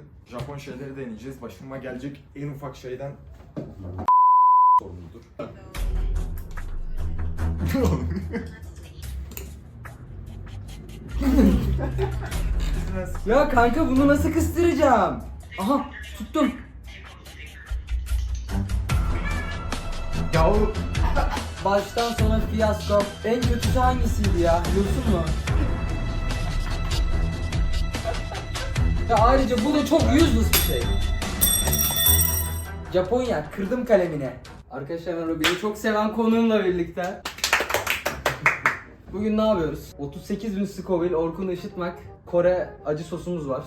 bugün Japon şeyleri deneyeceğiz. Başıma gelecek en ufak şeyden sorumludur. Ya kanka bunu nasıl kıstıracağım? Aha tuttum. ya o Baştan sona fiyasko. En kötüsü hangisiydi ya? Biliyorsun mu? Ya ayrıca bu da çok useless bir şey. Japonya kırdım kalemine. Arkadaşlar merhaba beni çok seven konuğumla birlikte. Bugün ne yapıyoruz? 38 bin Scoville, Orkun Işıtmak, Kore acı sosumuz var.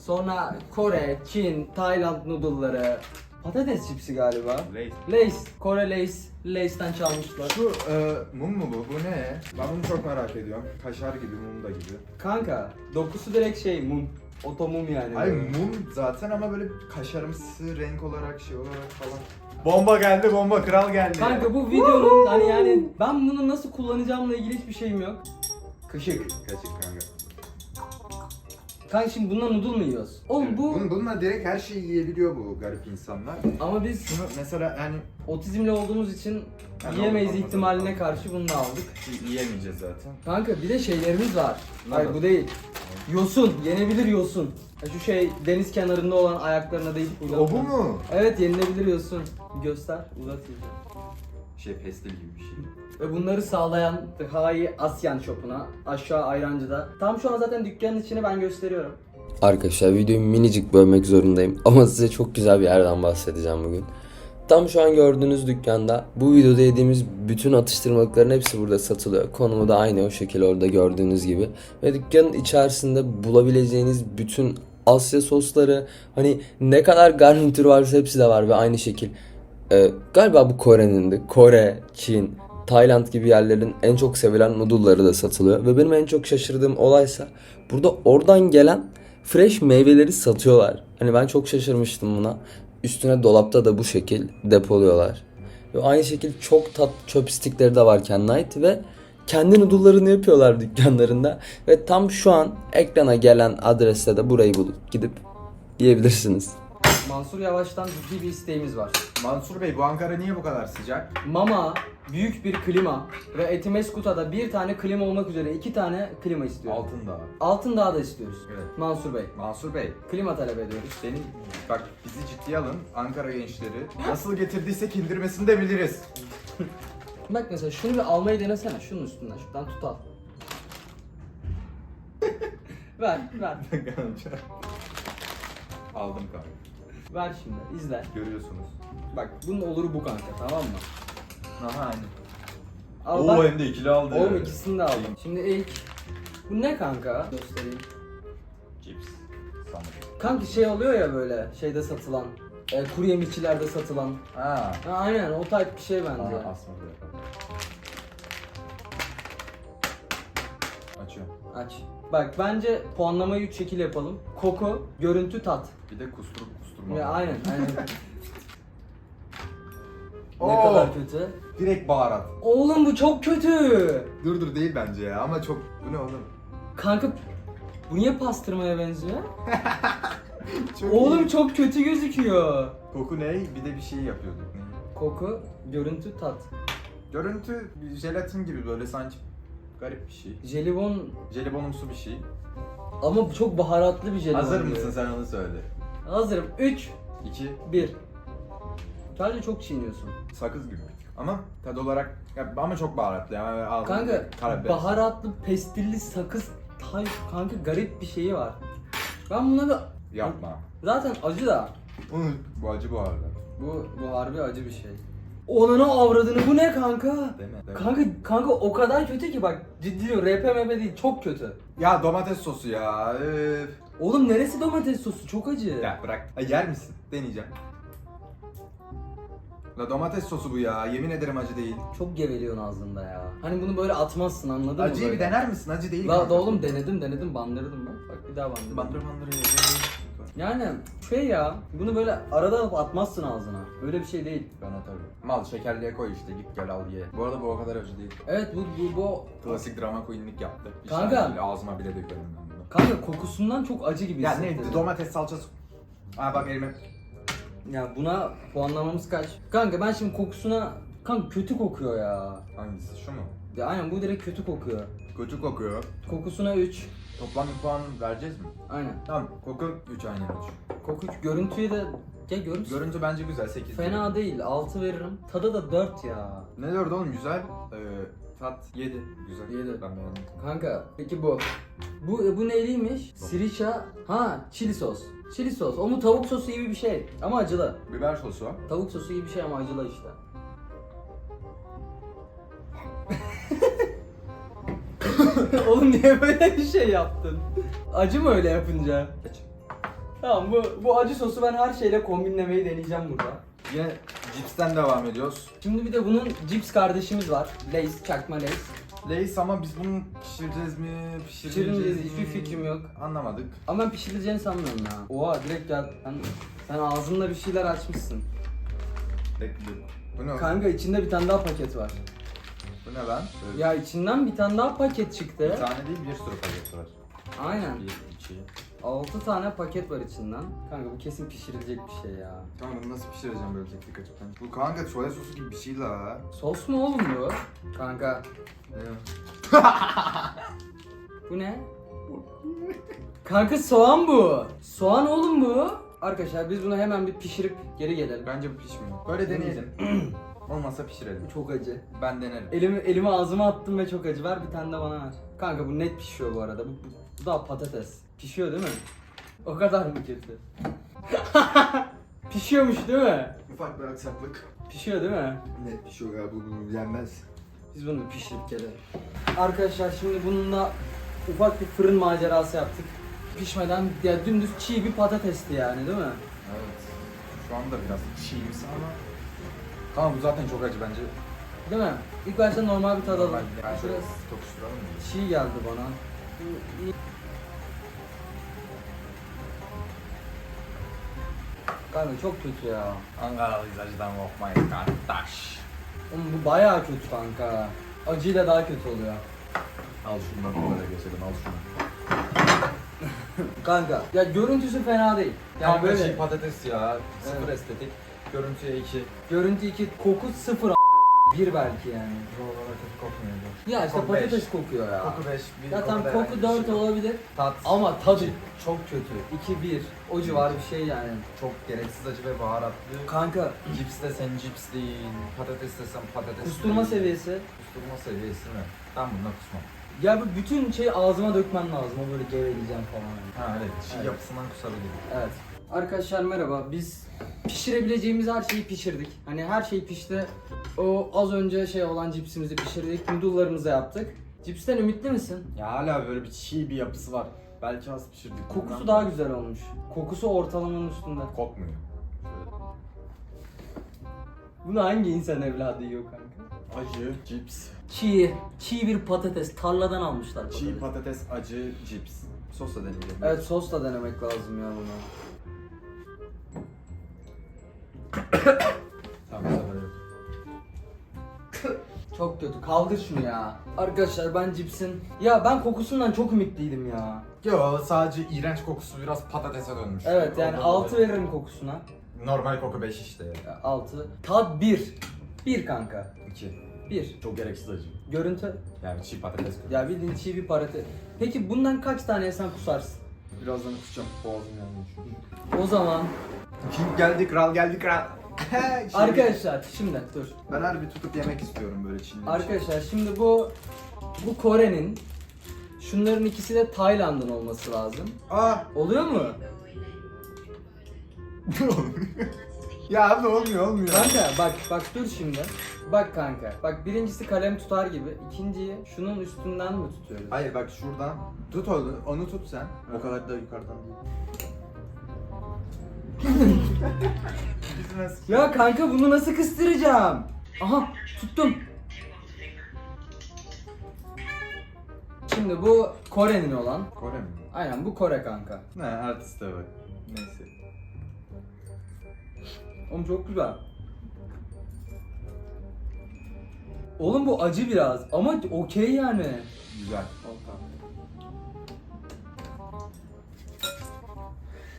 Sonra Kore, Çin, Tayland noodle'ları, patates cipsi galiba. Lays. Lays, Kore Lays, Lays'ten çalmışlar. Şu e, mum mu bu? Bu ne? Ben bunu çok merak ediyorum. Kaşar gibi, mum da gibi. Kanka, dokusu direkt şey mum. Oto mum yani. Ay mum zaten ama böyle kaşarımsı renk olarak şey olarak falan. Bomba geldi, bomba kral geldi. Kanka bu videonun hani yani ben bunu nasıl kullanacağımla ilgili hiçbir şeyim yok. Kaşık. Kaçık kanka. Kanka şimdi bundan noodle mu yiyoruz? Oğlum bu Bun, bununla direkt her şeyi yiyebiliyor bu garip insanlar. ama biz Şunu mesela yani otizmli olduğumuz için Yani yiyemeyiz olmaz, ihtimaline olmaz. karşı bunu da aldık. yiyemeyeceğiz zaten. Kanka bir de şeylerimiz var. Hayır bu değil. Yosun, yenebilir yosun. Ya Şu şey deniz kenarında olan ayaklarına değil. O bu mu? Evet yenilebilir yosun. Göster, uzat iyice. Şey pestil gibi bir şey. Ve bunları sağlayan Hai Asyan Shop'una aşağı Ayrancı'da. Tam şu an zaten dükkanın içini ben gösteriyorum. Arkadaşlar videoyu minicik bölmek zorundayım ama size çok güzel bir yerden bahsedeceğim bugün. Tam şu an gördüğünüz dükkanda bu videoda yediğimiz bütün atıştırmalıkların hepsi burada satılıyor. Konumu da aynı o şekilde orada gördüğünüz gibi. Ve dükkanın içerisinde bulabileceğiniz bütün Asya sosları hani ne kadar garnitür varsa hepsi de var ve aynı şekil. Ee, galiba bu Kore'nin de Kore, Çin, Tayland gibi yerlerin en çok sevilen noodle'ları da satılıyor. Ve benim en çok şaşırdığım olaysa burada oradan gelen fresh meyveleri satıyorlar. Hani ben çok şaşırmıştım buna. Üstüne dolapta da bu şekil depoluyorlar. Ve aynı şekil çok tat çöp stikleri de var ait ve kendi noodle'larını yapıyorlar dükkanlarında. Ve tam şu an ekrana gelen adreste de burayı bulup gidip yiyebilirsiniz. Mansur Yavaş'tan ciddi bir isteğimiz var. Mansur Bey bu Ankara niye bu kadar sıcak? Mama, büyük bir klima ve Etimeskuta'da bir tane klima olmak üzere iki tane klima istiyoruz. Altındağ. Altın Dağ da istiyoruz. Evet. Mansur Bey. Mansur Bey Klima talep ediyoruz. senin bak bizi ciddiye alın Ankara gençleri. Nasıl getirdiysek indirmesini de biliriz. Bak mesela şunu bir almayı denesene şunun üstünden. Şuradan tut al. ver, ver. Aldım kanka. Ver şimdi, izle. Görüyorsunuz. Bak bunun oluru bu kanka tamam mı? Aha aynı. Al Oo bak. hem de ikili aldı. Oğlum ikisini de aldım. Şimdi ilk bu ne kanka? Göstereyim. Cips. Sanırım. Kanka şey oluyor ya böyle şeyde satılan, e, kuru yemişçilerde satılan. Ha. Ha, aynen o type bir şey bence. Aha asmadı. Açıyorum. Aç. Bak bence puanlamayı 3 şekil yapalım. Koku, görüntü, tat. Bir de kusturup kusturma. Ya aynen aynen. ne Oo. kadar kötü. Direkt baharat. Oğlum bu çok kötü. Dur dur değil bence ya ama çok... Bu ne oğlum? Kanka bu niye pastırmaya benziyor? Çok Oğlum iyi. çok kötü gözüküyor. Koku ne? Bir de bir şey yapıyorduk. Koku, görüntü, tat. Görüntü bir jelatin gibi böyle sanki garip bir şey. Jelibon Jelibonumsu bir şey. ama çok baharatlı bir jelibon. Hazır mısın sen onu söyle. Hazırım. 3, 2 1. Sadece çok çiğniyorsun. sakız gibi. Ama tadı olarak ya, ama çok baharatlı yani ağzımda Kanka karabiber. baharatlı, pestilli, sakız, tay, kanka garip bir şeyi var. Ben buna bir... Yapma. Zaten acı da. Bu acı bu arada. Bu, bu harbi acı bir şey. Onunu avradını bu ne kanka? Değil mi? Kanka kanka o kadar kötü ki bak ciddi diyorum RP mp değil çok kötü. Ya domates sosu ya. Üf. Oğlum neresi domates sosu çok acı. Ya bırak. Ha, yer misin? Deneyeceğim. La domates sosu bu ya. Yemin ederim acı değil. Çok geveliyorsun ağzında ya. Hani bunu böyle atmazsın anladın mı? Acıyı bir dener misin? Acı değil. La kanka. da oğlum denedim denedim bandırdım bak. Bak bir daha bandırdım. Bandır bandır ye. Yani şey ya bunu böyle arada alıp atmazsın ağzına. Öyle bir şey değil. Ben atarım. Mal şekerliğe koy işte git gel al ye. Bu arada bu o kadar acı değil. Evet bu bu bu Klasik drama queenlik yaptı. Bir Kanka. değil, ağzıma bile dökerim ben bunu. Kanka kokusundan çok acı gibi Ya hissettirdi. ne domates salçası. Aa bak elime. Ya buna puanlamamız kaç? Kanka ben şimdi kokusuna... Kanka kötü kokuyor ya. Hangisi şu mu? Ya aynen bu direkt kötü kokuyor. Kötü kokuyor. Kokusuna 3. Toplam bir puan vereceğiz mi? Aynen. Tamam koku 3 aynen 3. Koku 3. Görüntüyü de... Ya görüntü Görüntü bence güzel 8. fena değil. 6 veririm. Tadı da 4 ya. Ne diyordu oğlum güzel. Ee, tat 7. Güzel. Yedi. Ben beğendim. Kanka peki bu. Bu bu neyliymiş? Sriracha. Ha, chili sos. Chili sos. O mu tavuk sosu gibi bir şey ama acılı. Biber sosu. Tavuk sosu gibi bir şey ama acılı işte. Oğlum niye böyle bir şey yaptın? Acı mı öyle yapınca? Geç. Tamam bu bu acı sosu ben her şeyle kombinlemeyi deneyeceğim burada. Yine cipsten devam ediyoruz. Şimdi bir de bunun cips kardeşimiz var. Lays, çakma Lays. Lays ama biz bunu pişireceğiz mi? Pişirmeyeceğiz Pişirmeyeceğiz, mi? hiçbir fikrim yok. Anlamadık. Ama ben pişirileceğini sanmıyorum ya. Oha direkt gel. Sen, sen ağzında bir şeyler açmışsın. Bekle. Bu ne? Kanka içinde bir tane daha paket var. Ne lan? Böyle Ya içinden bir tane daha paket Bir çıktı. tane değil bir sürü paket var. Aynen. Bir, iki. 6 tane paket var içinden. Kanka bu kesin pişirilecek bir şey ya. Tamam bunu nasıl pişireceğim böyle tek tek açıp Bu kanka soya sosu gibi bir şey la. Sos mu oğlum bu? Kanka bu ne? Kanka soğan bu. Soğan oğlum bu. Arkadaşlar biz bunu hemen bir pişirip geri gelelim. Bence bu pişmiyor. Böyle deneyelim. Olmazsa pişirelim. Çok acı. Ben denerim. Elimi elimi ağzıma attım ve çok acı var. Bir tane de bana ver. Kanka bu net pişiyor bu arada. Bu, bu, bu da patates. Pişiyor değil mi? O kadar mı kötü? Pişiyormuş değil mi? Ufak bir aksaklık. Pişiyor değil mi? Net pişiyor ya bu, yenmez. Biz bunu pişirip gelelim. Arkadaşlar şimdi bununla ufak bir fırın macerası yaptık. Pişmeden ya dümdüz çiğ bir patatesti yani değil mi? Evet. Şu anda biraz çiğimsi ama. Tamam bu zaten çok acı bence. Değil mi? İlk başta normal bir tadalım. Yani şöyle Biraz tokuşturalım mı? çiğ geldi bana. Kanka çok kötü ya. Ankara'lıyız acıdan korkmayın kardeş. Oğlum bu bayağı kötü kanka. Acıyla daha kötü oluyor. Al şundan kolaya geçelim al şunu. Kanka ya görüntüsü fena değil. Yani Yani böyle şey patates ya. Sıfır estetik. Görüntüye iki. görüntü 2 koku 0 bir belki yani. Buralara kötü kokmuyor bu. Ya işte Koku patates beş. kokuyor ya. Koku 5. Zaten koku 4 olabilir Tat. ama tadı çok kötü. 2-1 o civar bir şey yani. Çok gereksiz acı ve baharatlı. Kanka Cips desen cips değil. Patates desen patates kusturma değil. seviyesi. Kusturma seviyesi mi? Ben bundan kusmam. Ya bu bütün şeyi ağzıma dökmen lazım. O böyle geveleyeceğim falan. Ha evet. Çiğ Evet. yapısından kusabilirim. Evet. Arkadaşlar merhaba. Biz pişirebileceğimiz her şeyi pişirdik. Hani her şey pişti. O az önce şey olan cipsimizi pişirdik. Noodle'larımızı yaptık. Cipsten ümitli misin? Ya hala böyle bir çiğ bir yapısı var. Belki az pişirdik. Kokusu daha güzel olmuş. Kokusu ortalamanın üstünde. Kokmuyor. Bunu hangi insan evladı yiyor kanka? Acı, cips. Çiğ, çiğ bir patates. Tarladan almışlar Çiğ patates, acı, cips. Sosla deneyeceğim. Evet sosla denemek lazım ya bunu. Tamam, tamam. yok. Çok kötü. Kaldır şunu ya. Arkadaşlar ben cipsin... Ya ben kokusundan çok ümitliydim ya. Yo sadece iğrenç kokusu biraz patatese dönmüş. Evet yani Ondan 6 dolayı. veririm kokusuna. Normal koku 5 işte ya. 6. Tad 1. 1 kanka. 2. 1. Çok gereksiz acı. Görüntü. Yani çiğ patates kokusu. Ya bildiğin çiğ bir parate. Peki bundan kaç tane yesen kusarsın? Birazdan kusacağım. Boğazım yanmış. O zaman King geldi, kral geldi, kral. Şey- arkadaşlar şimdi dur. Ben harbi tutup yemek istiyorum böyle çinli. Arkadaşlar şimdi bu bu Kore'nin şunların ikisi de Tayland'ın olması lazım. Aa! Oluyor mu? ya abi olmuyor olmuyor. Kanka bak bak dur şimdi. Bak kanka. Bak birincisi kalem tutar gibi. ikinciyi şunun üstünden mi tutuyoruz? Hayır bak şuradan tut onu, onu tut sen. O kadar da yukarıdan değil. Ya kanka bunu nasıl kıstıracağım? Aha tuttum. Şimdi bu Kore'nin olan. Kore mi? Aynen bu Kore kanka. Ne artiste bak. Neyse. Oğlum çok güzel. Oğlum bu acı biraz ama okey yani. Güzel.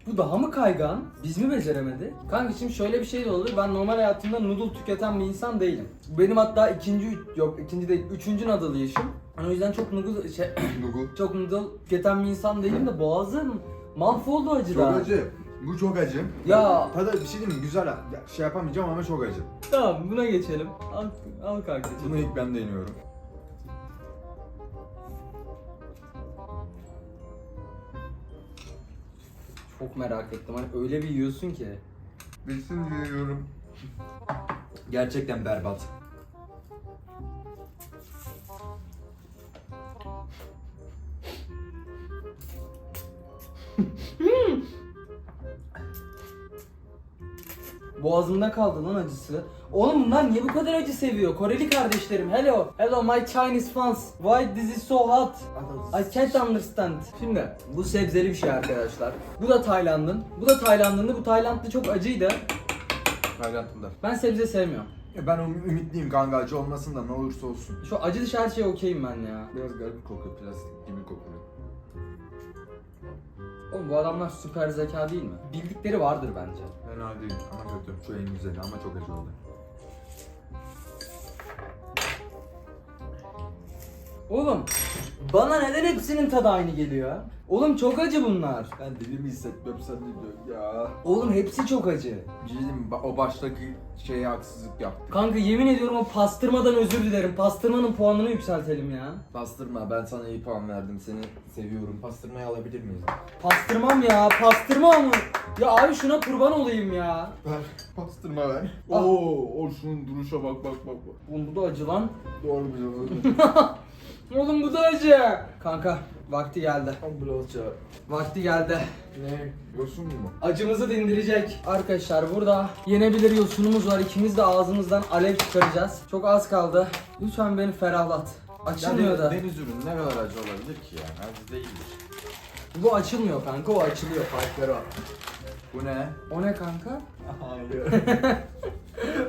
Bu daha mı kaygan? Biz mi beceremedik? Kanka şimdi şöyle bir şey de olur. Ben normal hayatımda noodle tüketen bir insan değilim. Benim hatta ikinci, yok ikinci değil, üçüncü noodle yiyişim. O yüzden çok noodle, şey, Google. çok noodle tüketen bir insan değilim de boğazım mahvoldu Çok acıdan. acı. Bu çok acı. Ya. Tadı bir şey diyeyim mi? Güzel. Ya, şey yapamayacağım ama çok acı. Tamam buna geçelim. Al, al kanka. Bunu ilk ben deniyorum. Çok merak ettim. Hani öyle bir yiyorsun ki. Bilsin diyorum. Gerçekten berbat. Boğazımda kaldı lan acısı. Oğlum bunlar niye bu kadar acı seviyor? Koreli kardeşlerim. Hello. Hello my Chinese fans. Why this is so hot? I can't understand. Şimdi bu sebzeli bir şey arkadaşlar. Bu da Tayland'ın. Bu da Tayland'ın. Bu Tayland'da çok acıydı. Hayatımda. Ben sebze sevmiyorum. Ya ben üm- ümitliyim kanka acı olmasın da ne olursa olsun. Şu acı dışı her şeye okeyim ben ya. Biraz garip kokuyor, plastik gibi kokuyor. Oğlum bu adamlar süper zeka değil mi? Bildikleri vardır bence. Fena değil ama kötü. Şu en güzeli ama çok acı oldu. Oğlum bana neden hepsinin tadı aynı geliyor? Oğlum çok acı bunlar. Ben deli mi hissetmiyorum sen ne diyorsun ya? Oğlum hepsi çok acı. Bir şey diyeyim mi? Ba- O baştaki şeye haksızlık yaptı. Kanka yemin ediyorum o pastırmadan özür dilerim. Pastırmanın puanını yükseltelim ya. Pastırma ben sana iyi puan verdim seni seviyorum. Pastırmayı alabilir miyiz? Pastırmam ya, pastırma mı? Ya abi şuna kurban olayım ya. Ver. Pastırma ver. Ah. Oo, o şunun duruşa bak bak bak. bak. Oğlum bu da acı lan. Doğru bir Oğlum bu da acı. Kanka vakti geldi. Ambulans çağır. Vakti geldi. Ne? Yosun mu? Acımızı dindirecek. Arkadaşlar burada yenebilir yosunumuz var. İkimiz de ağzımızdan alev çıkaracağız. Çok az kaldı. Lütfen beni ferahlat. Açılmıyor da. Deniz ürünü ne kadar acı olabilir ki yani? Acı değildir. Bu açılmıyor kanka, o açılıyor. Farkları var. Bu ne? O ne kanka? Hayır.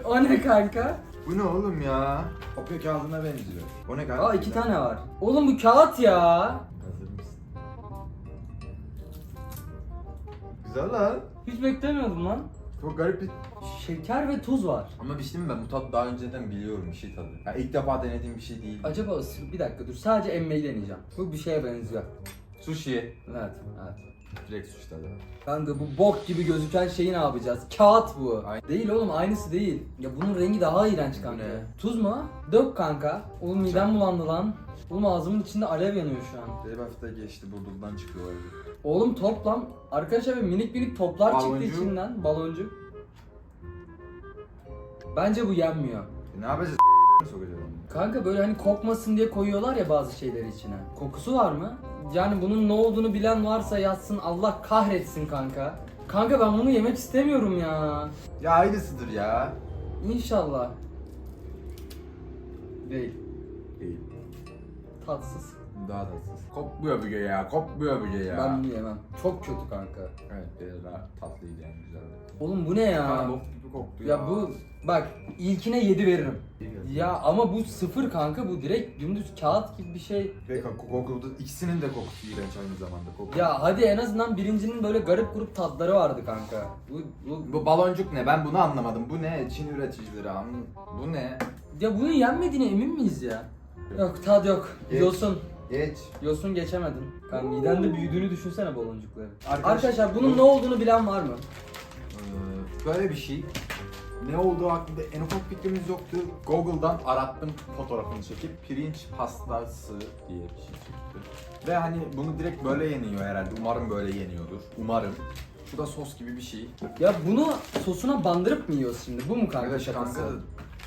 O ne kanka? Bu ne oğlum ya? Kopya kağıdına benziyor. O ne kanka? Aa iki tane var. Oğlum bu kağıt ya. Hazır mısın? Güzel lan. Hiç beklemiyordum lan. Çok garip bir... Şeker ve tuz var. Ama bir şey mi? ben bu tadı daha önceden biliyorum bir şey tadı. Ya ilk defa denediğim bir şey değil. Acaba ısır bir dakika dur sadece emmeyi deneyeceğim. Bu bir şeye benziyor. Sushi. Evet evet. Direkt sushi tadı. Kanka bu bok gibi gözüken şeyi ne yapacağız? Kağıt bu. Aynen. Değil oğlum aynısı değil. Ya bunun rengi daha iğrenç kanka. ne? Tuz mu? Dök kanka. Oğlum midem bulandı lan. Oğlum ağzımın içinde alev yanıyor şu an. Bir hafta geçti burnumdan çıkıyorlar. Oğlum toplam arkadaşlar böyle minik minik toplar Baloncuk. çıktı içinden. Baloncuk. Bence bu yenmiyor. E ne yapacağız? sokacağız onu. Kanka böyle hani kokmasın diye koyuyorlar ya bazı şeyleri içine. Kokusu var mı? Yani bunun ne olduğunu bilen varsa yazsın Allah kahretsin kanka. Kanka ben bunu yemek istemiyorum ya. Ya aynısıdır ya. İnşallah. Değil. Değil. Tatsız. Daha tatsız. Kopmuyor bir ya. Kopmuyor bir ya. Ben bunu yemem. Çok kötü kanka. Evet biraz daha tatlıydı yani güzeldi. Oğlum bu ne ya? Bok gibi koktu ya. Ya bu bak ilkine 7 veririm. Ya ama bu sıfır kanka bu direkt dümdüz kağıt gibi bir şey. Ve koku, koku, ikisinin de kokusu iğrenç aynı zamanda. Koku. Ya hadi en azından birincinin böyle garip grup tatları vardı kanka. Bu, bu Bu baloncuk ne? Ben bunu anlamadım. Bu ne? Çin üreticileri an. Bu ne? Ya bunun yenmediğine emin miyiz ya? Yok tad yok. Geç. Yosun. Geç. Yosun geçemedin. Kanka midende büyüdüğünü düşünsene baloncukları. Arkadaş- Arkadaşlar bunun ne olduğunu bilen var mı? Ee, böyle bir şey. Ne olduğu hakkında en ufak fikrimiz yoktu. Google'dan arattım fotoğrafını çekip pirinç pastası diye bir şey çıktı. Ve hani bunu direkt böyle yeniyor herhalde. Umarım böyle yeniyordur. Umarım. Şu da sos gibi bir şey. Ya bunu sosuna bandırıp mı yiyoruz şimdi? Bu mu kanka şakası? kanka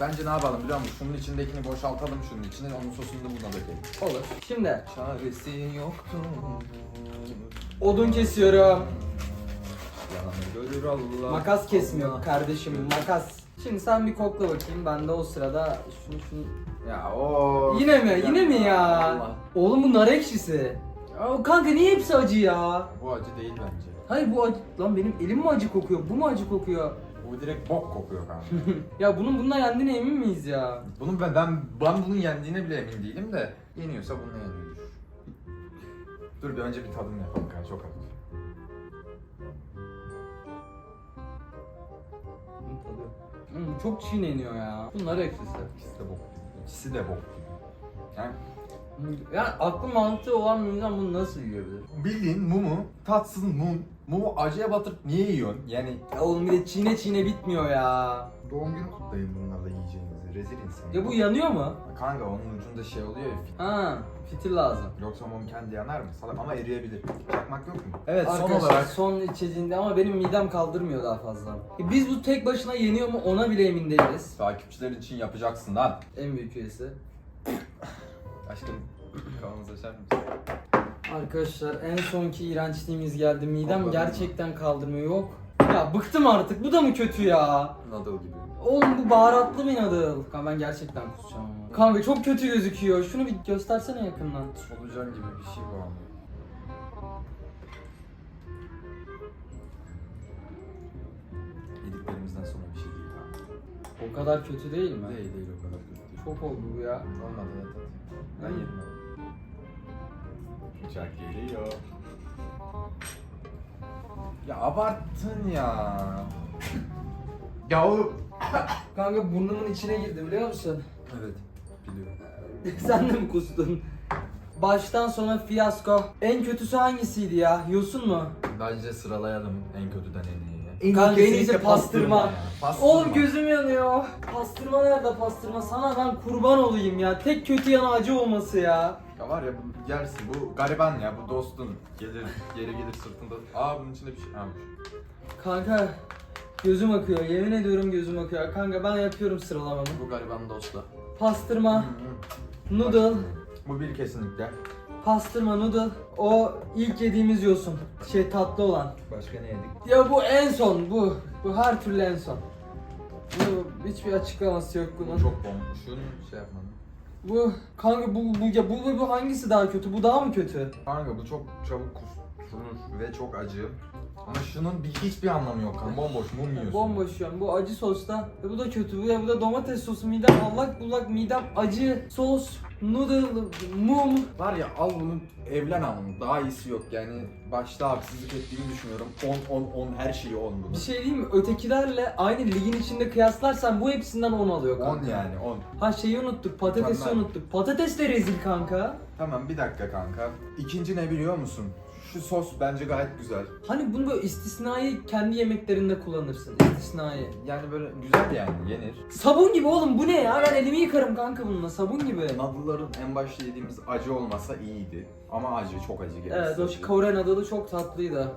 bence ne yapalım biliyor musun? Şunun içindekini boşaltalım şunun içine. Onun sosunu da buna dökelim. Olur. Şimdi Çaresi yoktu. odun kesiyorum. Yalanı görür Allah. Makas kesmiyor kardeşim makas. Şimdi sen bir kokla bakayım ben de o sırada şunu şunu... Ya o. Yine mi? Yine mi ya? Allah. Oğlum bu nar ekşisi. Ya kanka niye hepsi acı ya? Bu acı değil bence. Hayır bu acı... Lan benim elim mi acı kokuyor? Bu mu acı kokuyor? Bu direkt bok kokuyor kanka. Ya bunun bununla yendiğine emin miyiz ya? Bunun ben, ben, ben bunun yendiğine bile emin değilim de yeniyorsa bununla yeniyordur. Dur bir önce bir tadım yapalım kanka çok hafif. Bunun tadı. Hmm, çok çiğneniyor ya. Bunlar ekşisi. İkisi de bok gibi. İkisi de bok gibi. Yani yani aklı mantığı olan bir insan bunu nasıl yiyebilir? bildiğin mumu, tatsız mum. Mumu acıya batırıp niye yiyorsun? Yani Ya oğlum bir de çiğne çiğne bitmiyor ya. doğum günü kutlayın bunlarla yiyeceğinizi. Rezil insan. Ya bu yanıyor mu? Kanka onun ucunda şey oluyor ya. Ha, fitil lazım. Yoksa mum kendi yanar mı? Salak ama eriyebilir. Çakmak yok mu? Evet Arkadaşlar son olarak son içeceğinde ama benim midem kaldırmıyor daha fazla. E Biz bu tek başına yeniyor mu ona bile emin değiliz. takipçiler için yapacaksın lan. En büyük üyesi. Aşkım kavanozu açar mısın? Arkadaşlar en sonki iğrençliğimiz geldi. Midem Allah'ım. gerçekten kaldırmıyor yok. Ya bıktım artık. Bu da mı kötü ya? Noodle gibi. Oğlum bu baharatlı bir nadıl. Kanka ben gerçekten kusacağım ama. Kanka çok kötü gözüküyor. Şunu bir göstersene yakından. Solucan gibi bir şey bu ama. Yediklerimizden sonra bir şey değil. O kadar kötü değil mi? Değil değil o kadar. Çok oldu bu ya. Olmadı evet evet. Ben yedim abi. Uçak geliyor. Ya abarttın ya. Ya oğlum. Kanka burnumun içine girdi biliyor musun? Evet biliyorum. Sen de mi kustun? Baştan sona fiyasko. En kötüsü hangisiydi ya? Yosun mu? Bence sıralayalım en kötüden en iyiye. Kanka en iyisi pastırma. ya. Pastırma. Oğlum gözüm yanıyor. Pastırma nerede pastırma? Sana ben kurban olayım ya. Tek kötü yanı acı olması ya. Ya var ya bu yersin bu gariban ya bu dostun gelir geri gelir sırtında. Aa bunun içinde bir şey almış. Kanka gözüm akıyor. Yemin ediyorum gözüm akıyor. Kanka ben yapıyorum sıralamamı. Bu gariban dostla. Pastırma, noodle, Bu bir kesinlikle. pastırma, noodle. O ilk yediğimiz yosun. Şey tatlı olan. Başka ne yedik? Ya bu en son bu. Bu her türlü en son. Bu hiçbir açıklaması yok bunun. Bu çok bomba. Şunu şey yapmadım. Bu kanka bu bu ya bu, bu, hangisi daha kötü? Bu daha mı kötü? Kanka bu çok çabuk kusturur ve çok acı. Ama şunun bir hiçbir anlamı yok kanka. Bomboş mum yiyorsun. Bomboş şu an. Bu acı sosta. Ve bu da kötü. Bu da, bu da domates sosu. Midem allak bullak. Midem acı sos, noodle, mum. Var ya al bunu evlen al bunu. Daha iyisi yok yani. Başta haksızlık ettiğimi düşünüyorum. 10 10 10 her şeyi 10 bunu. Bir şey diyeyim mi? Ötekilerle aynı ligin içinde kıyaslarsan bu hepsinden 10 alıyor 10 kanka. yani 10. Ha şeyi unuttuk. Patatesi Mükemmel. unuttuk. Patates de rezil kanka. Tamam bir dakika kanka. İkinci ne biliyor musun? Şu sos bence gayet güzel. Hani bunu böyle istisnai kendi yemeklerinde kullanırsın. İstisnai. Yani böyle güzel yani yenir. Sabun gibi oğlum bu ne ya? Ben elimi yıkarım kanka bununla. Sabun gibi. Nadıların en başta yediğimiz acı olmasa iyiydi. Ama acı çok acı geldi. Evet o şu Kore nadılı çok tatlıydı.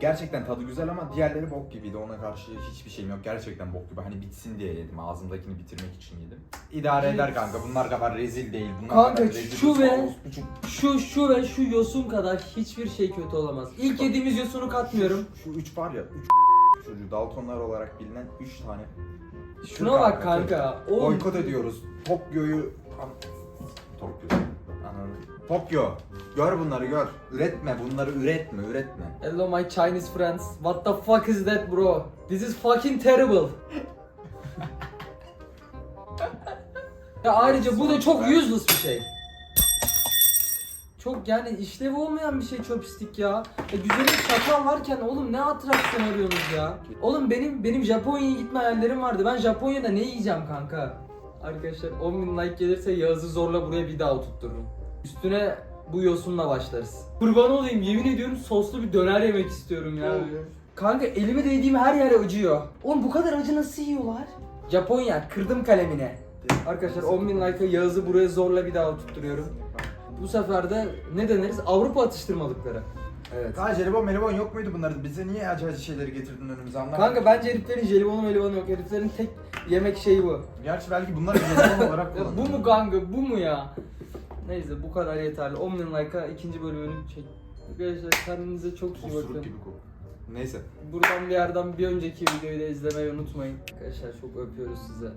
Gerçekten tadı güzel ama diğerleri bok gibiydi. Ona karşı hiçbir şeyim yok. Gerçekten bok gibi. Hani bitsin diye yedim. Ağzımdakini bitirmek için yedim. İdare eder kanka. Bunlar kadar rezil değil. Bunlar Kanka, kadar rezil şu ve- Şu şu ve şu yosun kadar hiçbir şey kötü olamaz. İlk yediğimiz yosunu katmıyorum. Şu üç var ya. Üç çocuğu Daltonlar olarak bilinen üç tane. Şu Şuna bak kanka. Oğlum Boykot ediyoruz. Tokyo'yu... An- Tokyo. Anladın. Tokyo. Gör bunları gör. Üretme bunları üretme üretme. Hello my Chinese friends. What the fuck is that bro? This is fucking terrible. ya ayrıca bu da çok useless bir şey. Çok yani işlevi olmayan bir şey chopstick ya. ya güzel bir çatal varken oğlum ne atraksiyon arıyorsunuz ya? Oğlum benim benim Japonya'ya gitme hayallerim vardı. Ben Japonya'da ne yiyeceğim kanka? Arkadaşlar 10.000 like gelirse Yağız'ı zorla buraya bir daha oturturum. Üstüne bu yosunla başlarız. Kurban olayım yemin ediyorum soslu bir döner yemek istiyorum ya. Kanka elime değdiğim her yer acıyor. Oğlum bu kadar acı nasıl yiyorlar? Japonya kırdım kalemine. Arkadaşlar 10.000 like'a Yağız'ı buraya zorla bir daha oturtuyorum. Bu sefer de ne deneriz? Avrupa atıştırmalıkları. Evet. Kanka jelibon melibon yok muydu bunların? Bize niye acı acı şeyleri getirdin önümüze anlamadım. Kanka bence heriflerin jelibonu melibonu yok. Heriflerin tek yemek şeyi bu. Gerçi belki bunları jelibon olarak Ya kullanıyor. bu mu kanka bu mu ya? Neyse bu kadar yeterli. 10.000 like'a ikinci bölümünü çek. Arkadaşlar kendinize çok iyi Osuruk bakın. gibi kokuyor. Neyse. Buradan bir yerden bir önceki videoyu da izlemeyi unutmayın. Arkadaşlar çok öpüyoruz size.